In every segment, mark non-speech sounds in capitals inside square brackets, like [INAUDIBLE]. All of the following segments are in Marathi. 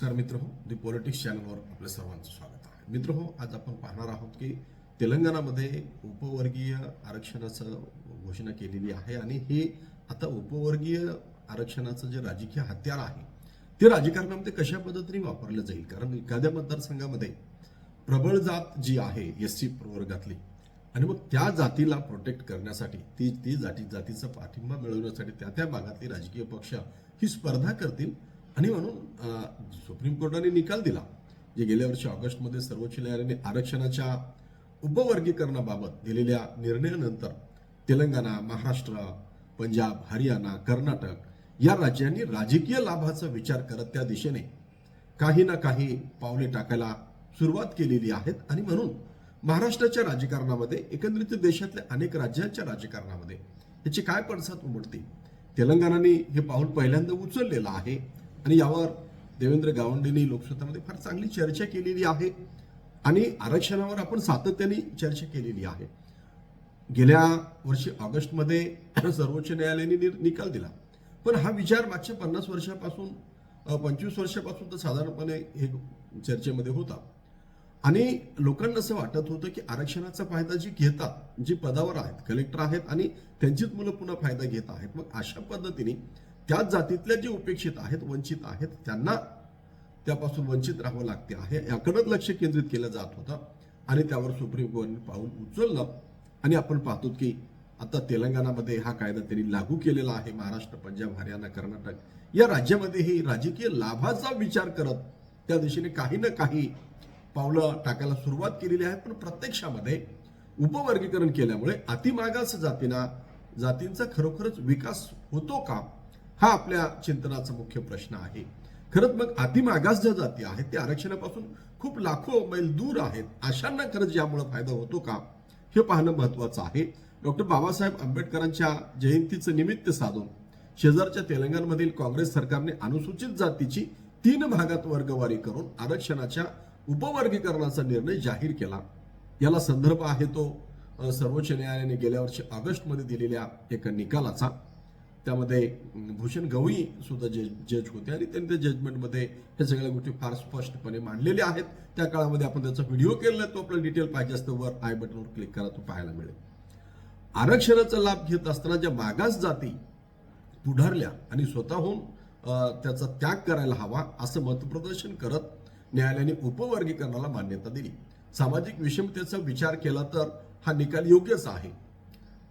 नमस्कार मित्र हो दी पॉलिटिक्स चॅनलवर आपल्या सर्वांचं स्वागत आहे. मित्र हो आज आपण पाहणार आहोत की तेलंगणामध्ये उपवर्गीय आरक्षणाचं घोषणा केलेली आहे आणि हे आता उपवर्गीय आरक्षणाचं जे राजकीय हत्यार आहे ते राजकारणामध्ये कशा पद्धतीने वापरलं जाईल? कारण एखाद्या मतदारसंघामध्ये प्रबळ जात जी आहे एस सी प्रवर्गातली आणि मग त्या जातीला प्रोटेक्ट करण्यासाठी ती ती जाती जातीचा पाठिंबा मिळवण्यासाठी त्या त्या भागातले राजकीय पक्ष ही स्पर्धा करतील आणि म्हणून सुप्रीम कोर्टाने निकाल दिला जे गेल्या वर्षी ऑगस्टमध्ये सर्वोच्च न्यायालयाने आरक्षणाच्या उपवर्गीकरणाबाबत दिलेल्या निर्णयानंतर तेलंगणा महाराष्ट्र पंजाब हरियाणा कर्नाटक या राज्यांनी राजकीय लाभाचा विचार करत त्या दिशेने काही ना काही पावले टाकायला सुरुवात केलेली आहेत. आणि म्हणून महाराष्ट्राच्या राजकारणामध्ये एकंदरीत देशातल्या अनेक राज्यांच्या राजकारणामध्ये याची काय पडसाद उमटते? तेलंगणाने हे पाऊल पहिल्यांदा उचललेलं आहे. आणि यावर देवेंद्र गावंडेंनी लोकसत्तामध्ये फार चांगली चर्चा केलेली आहे. आणि आरक्षणावर आपण सातत्याने चर्चा केलेली आहे. गेल्या वर्षी ऑगस्टमध्ये [CLEARS THROAT] सर्वोच्च न्यायालयाने निकाल दिला. पण हा विचार मागच्या पन्नास वर्षापासून पंचवीस वर्षापासून तर साधारणपणे हे चर्चेमध्ये होता. आणि लोकांना असं वाटत होतं की आरक्षणाचा फायदा जी घेतात जी पदावर आहेत कलेक्टर आहेत आणि त्यांचीच मुलं पुन्हा फायदा घेत आहेत. मग अशा पद्धतीने त्याच जातीतल्या जे उपेक्षित आहेत वंचित आहेत त्यांना त्यापासून वंचित राहावं लागते आहे याकडंच लक्ष केंद्रित केलं जात होतं. आणि त्यावर सुप्रीम कोर्टाने पाऊल उचललं. आणि आपण पाहतो की आता तेलंगणामध्ये हा कायदा त्यांनी लागू केलेला आहे. महाराष्ट्र पंजाब हरियाणा कर्नाटक या राज्यामध्येही राजकीय लाभाचा विचार करत त्या दिशेने काही ना काही पावलं टाकायला सुरुवात केलेली आहे. पण प्रत्यक्षामध्ये उपवर्गीकरण केल्यामुळे अतिमागास जातींना जातींचा खरोखरच विकास होतो का? हा आपल्या चिंतनाचा मुख्य प्रश्न आहे. खरंच मग अतिमागास ज्या जाती आहेत त्या आरक्षणापासून खूप लाखो मैल दूर आहेत अशांना खरंच यामुळे फायदा होतो का? हे पाहणं महत्वाचं आहे. डॉक्टर बाबासाहेब आंबेडकरांच्या जयंतीचं निमित्त साधून शेजारच्या तेलंगणमधील काँग्रेस सरकारने अनुसूचित जातीची तीन भागात वर्गवारी करून आरक्षणाच्या उपवर्गीकरणाचा निर्णय जाहीर केला. याला संदर्भ आहे तो सर्वोच्च न्यायालयाने गेल्या वर्षी ऑगस्टमध्ये दिलेल्या एका निकालाचा. त्यामध्ये भूषण गवई सुद्धा जज जज होते आणि त्यांनी त्या जजमेंटमध्ये हे सगळ्या गोष्टी फार स्पष्टपणे मांडलेल्या आहेत. त्या काळामध्ये आपण त्याचा व्हिडिओ केलेला तो आपल्याला डिटेल पाहिजे असतं. वर आय बटनवर क्लिक करा तो पाहायला मिळेल. आरक्षणाचा लाभ घेत असताना ज्या मागास जाती पुढारल्या आणि स्वतःहून त्याचा त्याग करायला हवा असं मतप्रदर्शन करत न्यायालयाने उपवर्गीकरणाला मान्यता दिली. सामाजिक विषमतेचा विचार केला तर हा निकाल योग्यच आहे.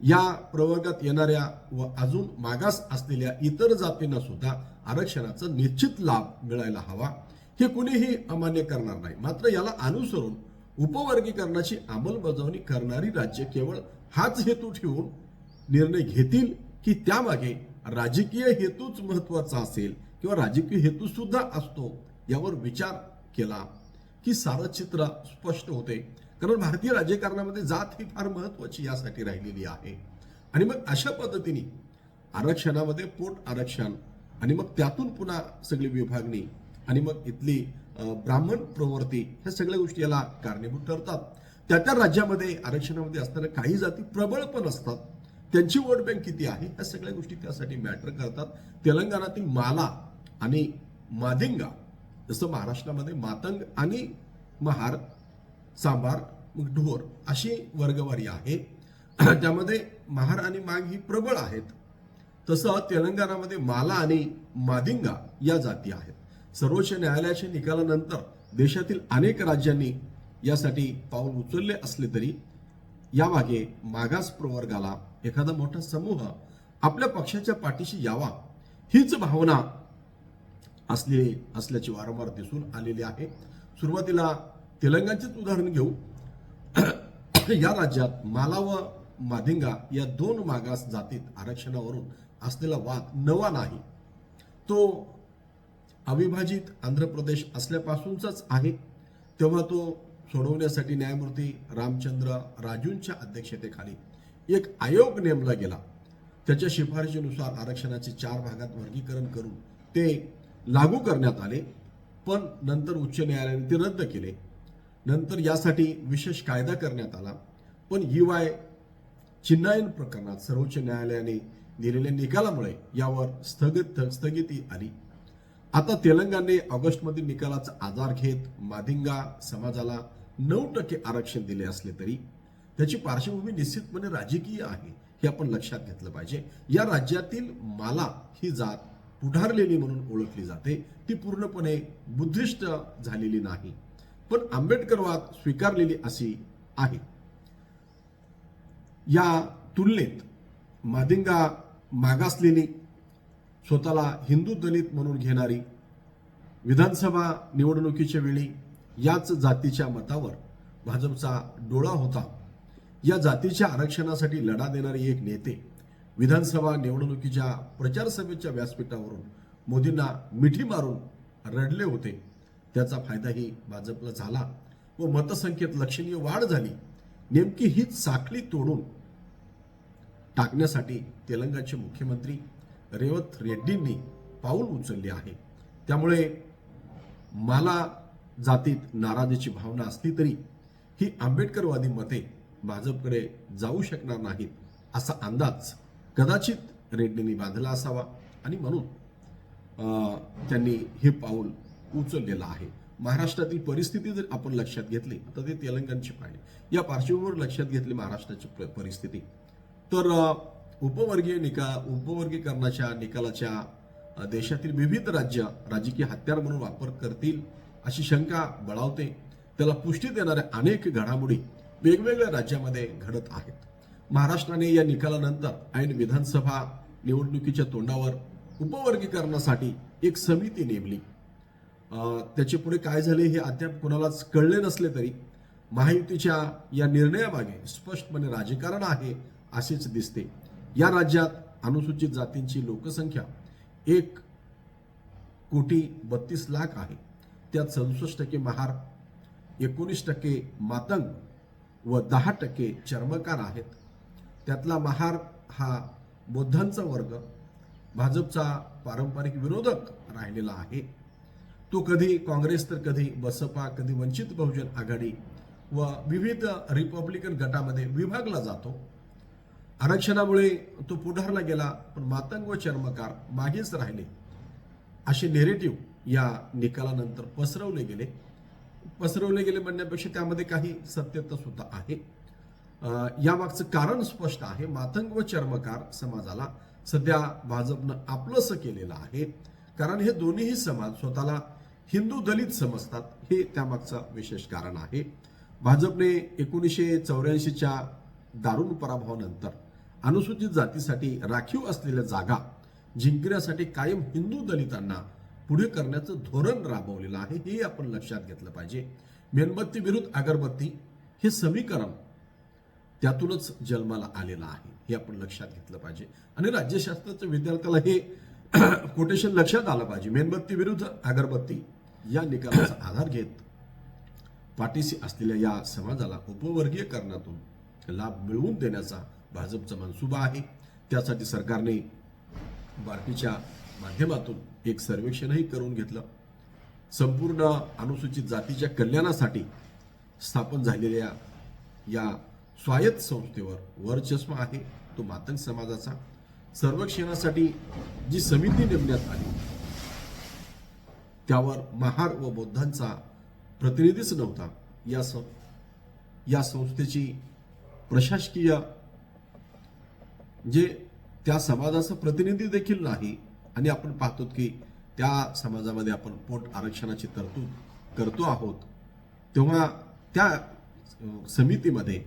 या प्रवर्गात येणाऱ्या व अजून मागास असलेल्या इतर जातींना सुद्धा आरक्षणाचा निश्चित लाभ मिळायला हवा. हे कुणीही अमान्य करणार नाही. मात्र याला अनुसरून उपवर्गीकरणाची अंमलबजावणी करणारी राज्य केवळ हाच हेतू ठेवून निर्णय घेतील की त्यामागे राजकीय हेतूच महत्त्वाचा असेल किंवा राजकीय हेतू सुद्धा असतो यावर विचार केला की सारं चित्र स्पष्ट होते. कारण भारतीय राजकारणामध्ये जात ही फार महत्वाची यासाठी राहिलेली आहे. आणि मग अशा पद्धतीने आरक्षणामध्ये पोट आरक्षण आणि मग त्यातून पुन्हा सगळी विभागणी आणि मग इथली ब्राह्मण प्रवृत्ती ह्या सगळ्या गोष्टी याला कारणीभूत ठरतात. त्या त्या राज्यामध्ये आरक्षणामध्ये असताना काही जाती प्रबळ पण असतात. त्यांची वोट बँक किती आहे? ह्या सगळ्या गोष्टी त्यासाठी मॅटर करतात. तेलंगणातील माला आणि मादिंगा जसं महाराष्ट्रामध्ये मातंग आणि महार सांबार मग ढोर अशी वर्गवारी आहे. [CLEARS THROAT] त्यामध्ये महार आणि माग ही प्रबळ आहेत. तसं तेलंगणामध्ये माला आणि मादिंगा या जाती आहेत. सर्वोच्च न्यायालयाच्या निकालानंतर देशातील अनेक राज्यांनी यासाठी पाऊल उचलले असले तरी यामागे मागास प्रवर्गाला एखादा मोठा समूह आपल्या पक्षाच्या पाठीशी यावा हीच भावना असलेली असल्याची वारंवार दिसून आलेली आहे. सुरुवातीला तेलंगणचेच उदाहरण घेऊ. [CLEARS THROAT] या राज्यात माला व मादिंगा या दोन मागास जातीत आरक्षणावरून असलेला वाद नवा नाही. तो अविभाजित आंध्र प्रदेश असल्यापासूनचाच आहे. तेव्हा तो सोडवण्यासाठी न्यायमूर्ती रामचंद्र राजूंच्या अध्यक्षतेखाली एक आयोग नेमला गेला. त्याच्या शिफारशीनुसार आरक्षणाचे चार भागात वर्गीकरण करून ते लागू करण्यात आले पण नंतर उच्च न्यायालयाने ते रद्द केले. नंतर यासाठी विशेष कायदा करण्यात आला. पण यू वाय चिन्हायन प्रकरणात सर्वोच्च न्यायालयाने दिलेल्या निकालामुळे यावर स्थगित स्थगिती आली. आता तेलंगणाने ऑगस्टमधील निकालाचा आधार घेत मादिंगा समाजाला नऊ टक्के आरक्षण दिले असले तरी त्याची पार्श्वभूमी निश्चितपणे राजकीय आहे हे आपण लक्षात घेतलं पाहिजे. या राज्यातील माला ही जात पुढारलेली म्हणून ओळखली जाते. ती पूर्णपणे बुद्धिष्ट झालेली नाही. पण आंबेडकरवाद स्वीकारलेली अशी आहे. या तुलनेत मादिंगा मागासलेली स्वतःला हिंदू दलित म्हणून घेणारी विधानसभा निवडणुकीच्या वेळी याच जातीच्या मतावर भाजपचा डोळा होता. या जातीच्या आरक्षणासाठी लढा देणारे एक नेते विधानसभा निवडणुकीच्या प्रचार सभेच्या व्यासपीठावरून मोदींना मिठी मारून रडले होते. त्याचा फायदाही भाजपला झाला व मतसंख्येत लक्षणीय वाढ झाली. नेमकी हीच साखळी तोडून टाकण्यासाठी तेलंगणाचे मुख्यमंत्री रेवत रेड्डींनी पाऊल उचलले आहे. त्यामुळे मला जातीत नाराजीची भावना असली तरी ही आंबेडकरवादी मते भाजपकडे जाऊ शकणार नाहीत असा अंदाज कदाचित रेड्डींनी बांधला असावा. आणि म्हणून त्यांनी हे पाऊल उचललेला आहे. महाराष्ट्रातील परिस्थिती जर आपण लक्षात घेतली तर ते तेलंगणची पाहिजे या पार्श्वभूमीवर लक्षात घेतली महाराष्ट्राची परिस्थिती. तर उपवर्गीय निका उपवर्गीकरणाच्या निकालाच्या देशातील विविध राज्य राजकीय हत्यार म्हणून वापर करतील अशी शंका बळावते. त्याला पुष्टी देणाऱ्या अनेक घडामोडी वेगवेगळ्या राज्यामध्ये घडत आहेत. महाराष्ट्राने या निकालानंतर ऐन विधानसभा निवडणुकीच्या तोंडावर उपवर्गीकरणासाठी एक समिती नेमली. त्याचे पुढे काय झाले हे अद्याप कोणालाच कळले नसले तरी महायुतीच्या या निर्णयामागे स्पष्टपणे राजकारण आहे असेच दिसते. या राज्यात अनुसूचित जातींची लोकसंख्या एक कोटी बत्तीस लाख आहे. त्यात सदुसष्ट टक्के महार एकोणीस टक्के मातंग व दहा टक्के चर्मकार आहेत. त्यातला महार हा बौद्धांचा वर्ग भाजपचा पारंपरिक विरोधक राहिलेला आहे. तो कधी काँग्रेस तर कधी बसपा कधी वंचित बहुजन आघाडी व विविध रिपब्लिकन गटामध्ये विभागला जातो. आरक्षणामुळे तो पुढारला गेला पण मातंग व चर्मकार मागेच राहिले. असे नेरेटिव्ह या निकालानंतर पसरवले गेले. पसरवले गेले म्हणण्यापेक्षा त्यामध्ये काही सत्यता सुद्धा आहे. यामागचं कारण स्पष्ट आहे. मातंग व चर्मकार समाजाला सध्या भाजपनं आपलंसं केलेलं आहे. कारण हे दोन्हीही समाज स्वतःला हिंदू दलित समजतात. हे त्यामागचं विशेष कारण आहे. भाजपने एकोणीसशे चौऱ्याऐंशीच्या दारुण पराभवानंतर अनुसूचित जातीसाठी राखीव असलेल्या जागा जिंकण्यासाठी कायम हिंदू दलितांना पुढे करण्याचं धोरण राबवलेलं आहे हे आपण लक्षात घेतलं पाहिजे. मेणबत्ती विरुद्ध अगरबत्ती हे समीकरण त्यातूनच जन्माला आलेलं आहे हे आपण लक्षात घेतलं पाहिजे. आणि राज्यशास्त्राच्या विद्यार्थ्याला हे [CLEARS THROAT] कोटेशन लक्षात आलं पाहिजे. मेणबत्ती विरुद्ध अगरबत्ती या निकालाचा आधार घेत पाठीशी असलेल्या या समाजाला उपवर्गीयकरणातून लाभ मिळवून देण्याचा भाजपचा मनसुबा आहे. त्यासाठी सरकारने बार्टीच्या माध्यमातून एक सर्वेक्षणही करून घेतलं. संपूर्ण अनुसूचित जातीच्या कल्याणासाठी स्थापन झालेल्या या स्वायत्त संस्थेवर वर्चस्व आहे. तो मातंग समाजाचा. सर्वेक्षणासाठी जी समिती नेमण्यात आली त्यावर महार व बौद्धांचा प्रतिनिधीच नव्हता. या सं या संस्थेची प्रशासकीय जे त्या समाजाचं प्रतिनिधी देखील नाही. आणि आपण पाहतो की त्या समाजामध्ये आपण पोट आरक्षणाची तरतूद करतो आहोत. तेव्हा त्या समितीमध्ये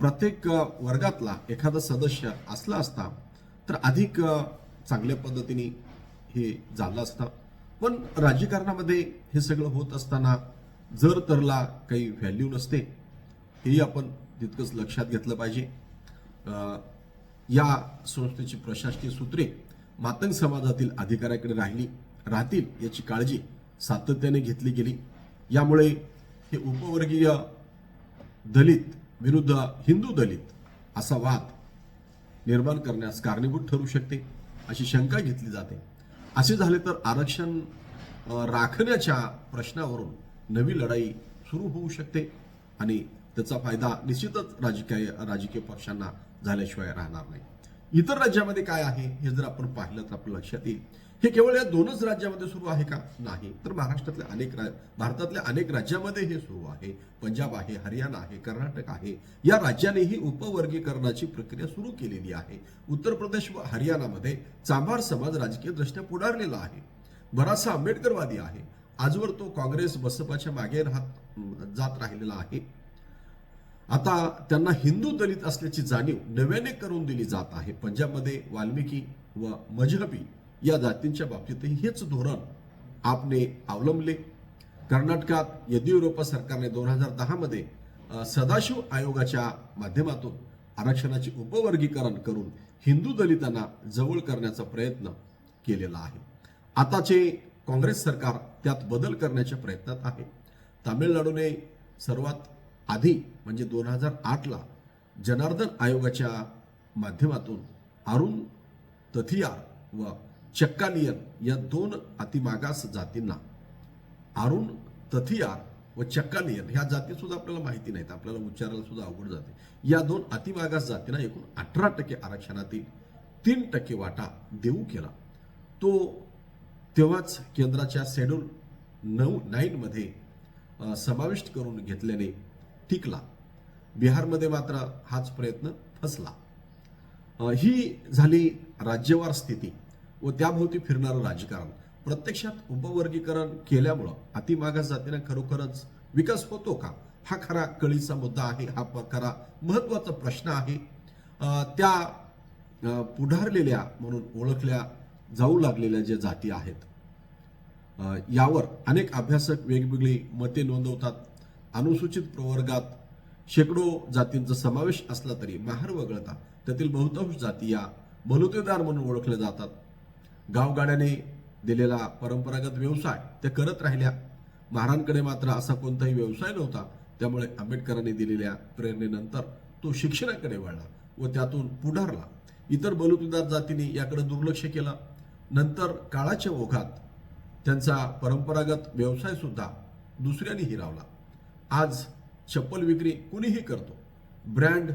प्रत्येक वर्गातला एखादा सदस्य असला असता तर अधिक चांगल्या पद्धतीने हे झालं असतं. पण राजकारणामध्ये हे सगळं होत असताना जर तरला काही व्हॅल्यू नसते हेही आपण तितकंच लक्षात घेतलं पाहिजे. या संस्थेची प्रशासकीय सूत्रे मातंग समाजातील अधिकाऱ्याकडे राहिली राहतील याची काळजी सातत्याने घेतली गेली. यामुळे हे उपवर्गीय दलित विरुद्ध हिंदू दलित असा वाद निर्माण करण्यास कारणीभूत ठरू शकते अशी शंका घेतली जाते. असे झाले तर आरक्षण राखण्याच्या प्रश्नावरून नवी लढाई सुरू होऊ शकते आणि त्याचा फायदा निश्चितच राजकीय राजकीय पक्षांना झाल्याशिवाय राहणार नाही. इतर राज्यामध्ये काय आहे हे जर आपण पाहिलं तर आपल्या लक्षात येईल. हे केवळ या दोनच राज्यामध्ये सुरू आहे का? नाही. तर महाराष्ट्रातल्या अनेक रा- भारतातल्या अनेक राज्यामध्ये हे सुरू आहे. पंजाब आहे हरियाणा आहे कर्नाटक आहे. या राज्यानेही उपवर्गीकरणाची प्रक्रिया सुरू केलेली आहे. उत्तर प्रदेश व हरियाणामध्ये चांभार समाज राजकीय दृष्ट्या पुढारलेला आहे. बराचसा आंबेडकरवादी आहे. आजवर तो काँग्रेस बसपाच्या मागे राहत जात राहिलेला आहे. आता त्यांना हिंदू दलित असल्याची जाणीव नव्याने करून दिली जात आहे. पंजाबमध्ये वाल्मिकी व मजहबी या जातींच्या बाबतीतही हेच धोरण आपने अवलंबले. कर्नाटकात येदियुरप्पा सरकारने दोन हजार दहामध्ये सदाशिव आयोगाच्या माध्यमातून आरक्षणाचे उपवर्गीकरण करून हिंदू दलितांना जवळ करण्याचा प्रयत्न केलेला आहे. आताचे काँग्रेस सरकार त्यात बदल करण्याच्या प्रयत्नात आहे. तामिळनाडूने सर्वात आधी म्हणजे दोन हजार आठला जनार्दन आयोगाच्या माध्यमातून अरुण तथियार व चक्कालियन या दोन अतिमागास जातींना अरुण तथियार व चक्कालियन ह्या जाती सुद्धा आपल्याला माहिती नाहीत. आपल्याला उच्चारायला सुद्धा अवघड जाते. या दोन अतिमागास जातींना एकूण अठरा टक्के आरक्षणातील तीन टक्के वाटा देऊ केला. तो तेव्हाच केंद्राच्या शेड्यूल नऊ नाईनमध्ये समाविष्ट करून घेतल्याने टिकला. बिहारमध्ये मात्र हाच प्रयत्न फसला. ही झाली राज्यवार स्थिती व त्याभोवती फिरणारं राजकारण. प्रत्यक्षात उपवर्गीकरण केल्यामुळं अतिमागास जातीने खरोखरच विकास होतो का? हा खरा कळीचा मुद्दा आहे हा खरा महत्त्वाचा प्रश्न आहे. त्या पुढारलेल्या म्हणून ओळखल्या जाऊ लागलेल्या ज्या जाती आहेत यावर अनेक अभ्यासक वेगवेगळी मते नोंदवतात. अनुसूचित प्रवर्गात शेकडो जातींचा समावेश असला तरी महार वगळता त्यातील बहुतांश जाती या बलुतेदार म्हणून ओळखल्या जातात. गावगाड्याने दिलेला परंपरागत व्यवसाय त्या करत राहिल्या. महारांकडे मात्र असा कोणताही व्यवसाय नव्हता. त्यामुळे आंबेडकरांनी दिलेल्या प्रेरणेनंतर तो शिक्षणाकडे वळला व त्यातून पुढारला. इतर बलुतेदार जातीने याकडे दुर्लक्ष केलं. नंतर काळाच्या ओघात त्यांचा परंपरागत व्यवसायसुद्धा दुसऱ्याने हिरावला आज चप्पल विक्री कुणीही करतो. ब्रँड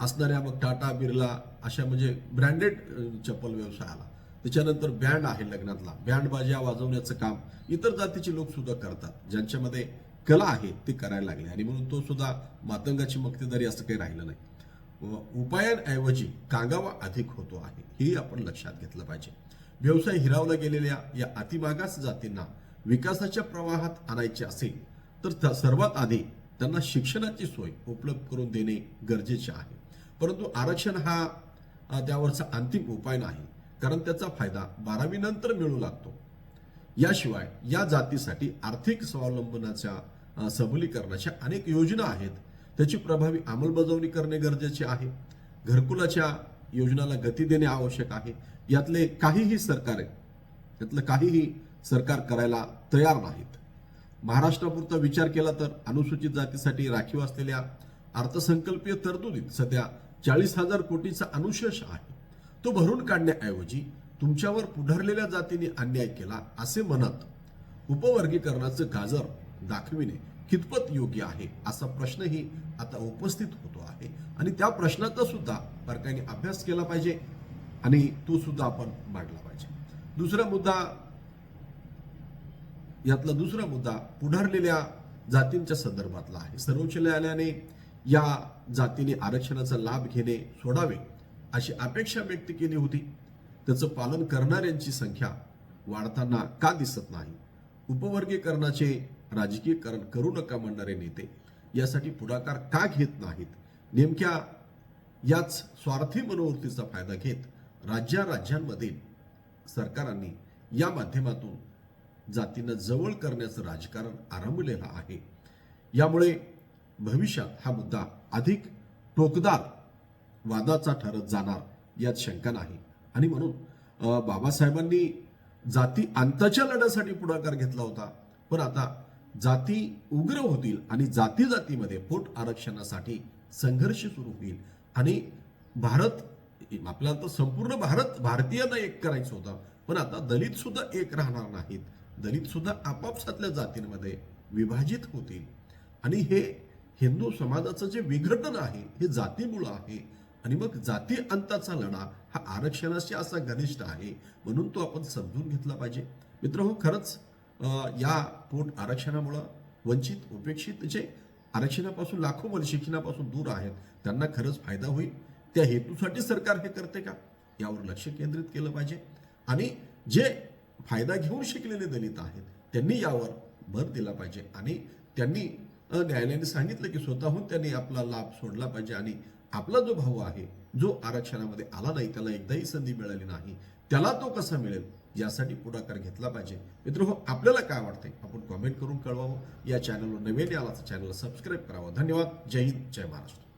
असणाऱ्या मग टाटा बिर्ला अशा म्हणजे ब्रँडेड चप्पल व्यवसाय आला त्याच्यानंतर बँड आहे लग्नातला. बँड बाजा वाजवण्याचं काम इतर जातीचे लोक सुद्धा करतात. ज्यांच्यामध्ये कला आहे ते करायला लागले. आणि म्हणून तो सुद्धा मातंगाची मक्तेदारी असं काही राहिलं नाही. व उपायांऐवजी कांगावा अधिक होतो आहे. हेही आपण लक्षात घेतलं पाहिजे. व्यवसाय हिरावला गेलेल्या या अतिमागास जातींना विकासाच्या प्रवाहात आणायचे असेल तर सर्वात आधी त्यांना शिक्षणाची सोय उपलब्ध करून देणे गरजेचे आहे. परंतु आरक्षण हा त्यावरचा अंतिम उपाय नाही कारण त्याचा फायदा बारावी नंतर मिळू लागतो. याशिवाय या जातीसाठी आर्थिक स्वावलंबनाच्या सबलीकरणाच्या अनेक योजना आहेत. त्याची प्रभावी अंमलबजावणी करणे गरजेचे आहे. घरकुलाच्या योजनाला गती देणे आवश्यक आहे. यातले काहीही सरकार यातलं काहीही सरकार करायला तयार नाहीत. महाराष्ट्रापुरता विचार केला तर अनुसूचित जातीसाठी राखीव असलेल्या अर्थसंकल्पीय तरतुदीत सध्या चाळीस हजार कोटीचा अनुशेष आहे. तो भरून काढण्याऐवजी तुमच्यावर पुढरलेल्या जातीने अन्याय केला असे म्हणत उपवर्गीकरणाचं गाजर दाखविणे कितपत योग्य आहे असा प्रश्नही आता उपस्थित होतो आहे. आणि त्या प्रश्नाचा सुद्धा बारकाईने अभ्यास केला पाहिजे आणि तो सुद्धा आपण मांडला पाहिजे. दुसरा मुद्दा यातला दुसरा मुद्दा पुढारलेल्या जातींच्या संदर्भातला आहे. सर्वोच्च न्यायालयाने या जातीने आरक्षणाचा लाभ घेणे सोडावे अशी अपेक्षा व्यक्त केली होती. त्याचं पालन करणाऱ्यांची संख्या वाढताना का दिसत नाही? उपवर्गीकरणाचे राजकीयकरण करू नका म्हणणारे नेते यासाठी पुढाकार का घेत नाहीत? नेमक्या याच स्वार्थी मनोवृत्तीचा फायदा घेत राज्या राज्यांमधील सरकारांनी या माध्यमातून जातीनं जवळ करण्याचं राजकारण आरंभलेलं आहे. यामुळे भविष्यात हा मुद्दा अधिक टोकदार वादाचा ठरत जाणार यात शंका नाही. आणि म्हणून बाबासाहेबांनी जाती अंताच्या लढ्यासाठी पुढाकार घेतला होता. पण आता जाती उग्र होतील आणि जाती जातीमध्ये पोट आरक्षणासाठी संघर्ष सुरू होईल. आणि भारत आपल्याला तर संपूर्ण भारत भारतीयांना एक करायचं होतं. पण आता दलित सुद्धा एक राहणार नाहीत. दलित सुद्धा आपापसातल्या जातींमध्ये विभाजित होतील. आणि हे हिंदू समाजाचं जे विघटन आहे हे जातीमुळं आहे. आणि मग जाती अंताचा लढा हा आरक्षणाशी असा घनिष्ठ आहे म्हणून तो आपण समजून घेतला पाहिजे. मित्र हो खरंच या पोट आरक्षणामुळं वंचित उपेक्षित जे आरक्षणापासून लाखो मुलं शिक्षणापासून दूर आहेत त्यांना खरंच फायदा होईल. त्या हेतूसाठी सरकार हे करते का? यावर लक्ष केंद्रित केलं पाहिजे. आणि जे फायदा घेऊन शिकलेले दलित आहेत. त्यांनी यावर भर दिला पाहिजे आणि त्यांनी न्यायालयाने सांगितलं की स्वतःहून त्यांनी आपला लाभ सोडला पाहिजे आणि आपला जो भाऊ आहे जो आरक्षणामध्ये आला नाही त्याला एकदाही संधी मिळाली नाही त्याला तो कसा मिळेल यासाठी पुढाकार घेतला पाहिजे. मित्र हो आपल्याला काय वाटतंय? आपण कॉमेंट करून कळवावं. या चॅनलवर नवीन आला तर चॅनलला सबस्क्राईब करावं. धन्यवाद. जय हिंद. जय महाराष्ट्र.